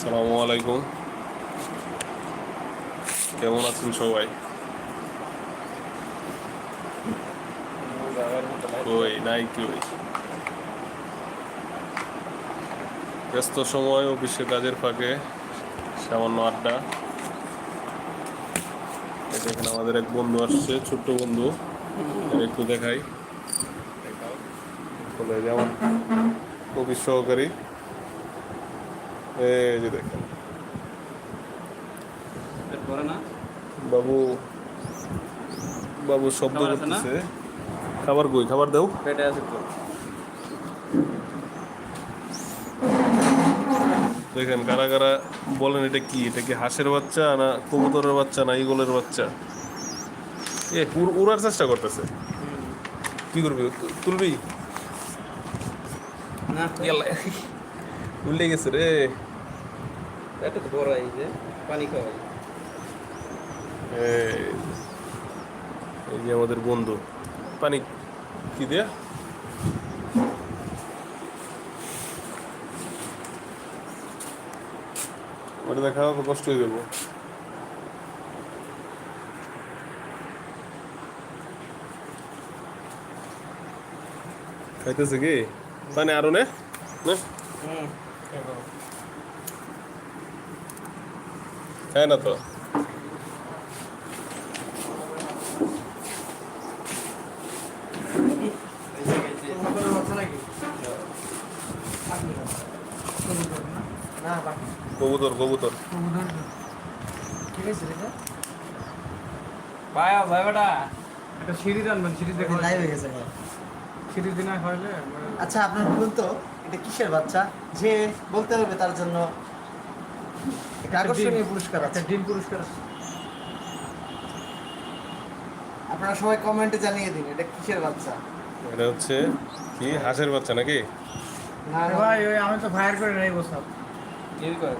আসসালামু আলাইকুম। কেমন আছেন সবাই? ওই ব্যস্ত সময় অফিসে কাজের ফাঁকে, সামান্য আড্ডা। এই দেখেন আমাদের এক বন্ধু আসছে, ছোট্ট বন্ধু। একটু দেখাই। যেমন অফিস সহকারী। এই যে দেখেন। বাবু বাবু শব্দ? করতেছে। খাবার কই? খাবার দাও। পেটে আছে তো। দেখেন কারা কারা বলেন এটা কি? এটা কি হাঁসের বাচ্চা না কবুতরের বাচ্চা না ইগলের বাচ্চা? এ উড়- উড়ার চেষ্টা করতেছে। কি করবি? তুলবি? না। উল্টে গেছে রে। পেটে তো বড় এই যে পানি খাওয়াই। এই যে আমাদের বন্ধু। পানি কি দিয়া? ওটা দেখা কষ্ট হয়ে যাব। খাইতেছে কি? পানি আরও নে নে। হুম খায় না তো। কবুতর কবুতর। পায়া ভাই বেটা একটা সিঁড়ি টানবেন সিঁড়ি দেখে লাইভ হয়ে গেছে ভাই। সিঁড়ি দিনে হইলে আচ্ছা আপনার বলুন তো এটা কিসের বাচ্চা? যে বলতে হবে তার জন্য। আকর্ষণীয় পুরস্কার আছে। ডিম পুরস্কার আছে। আপনারা সবাই কমেন্টে জানিয়ে দিন এটা কিসের বাচ্চা? এটা হচ্ছে কি? হাঁসের বাচ্চা নাকি? না ভাই ওই আমি তো ফায়ার করে নেই বসব কি করে।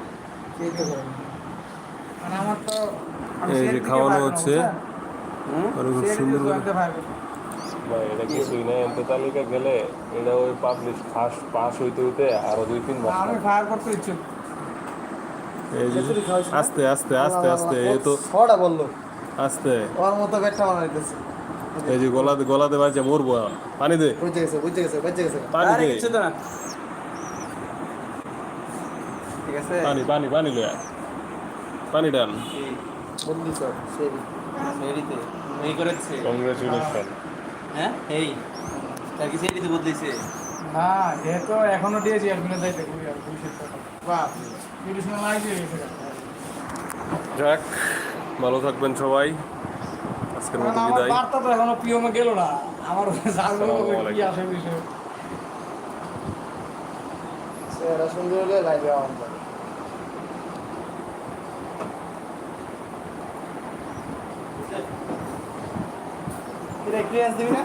এই তো করেন। মানে আমার তো এই যে খাওয়ানো হচ্ছে। আর খুব সুন্দর করে আমি তো fire করব। ভাই এটা কিছুই না? এমপি তালিকা গেলে এটা ওই পাবলিশ পাস পাস হইতে হইতে আরও দুই তিন মাস আমি ফায়ার করতে ইচ্ছুক। আস্তে আস্তে আস্তে আস্তে এই তো ছটা বলল। আস্তে। ওর মতো ব্যাটটা বানাইতেছে। এই যে গলাতে গলাতে বাজে মরবো পানি দে। বুঝতে গেছে বুঝতে গেছে বুঝতে গেছে। পানি দে। কিছু না। ঠিক আছে? পানি পানি পানি লয়া পানি ডান সেই সেরিতে এই করেছে। কংগ্রেচুলেশন হ্যাঁ? এই। তার কি সেরিতে বদলেছে না যেহেতু এখনও দিয়েছি আর কিনে যাইতে খুবই আর খুবই যাক ভালো থাকবেন সবাই। আজকের মতো বিদায়। বার্তা তো এখনও পিওমে গেল না। আমার কি আসে বিষয়। সেরা সুন্দর হলে লাইভে অন করে। দিবি না?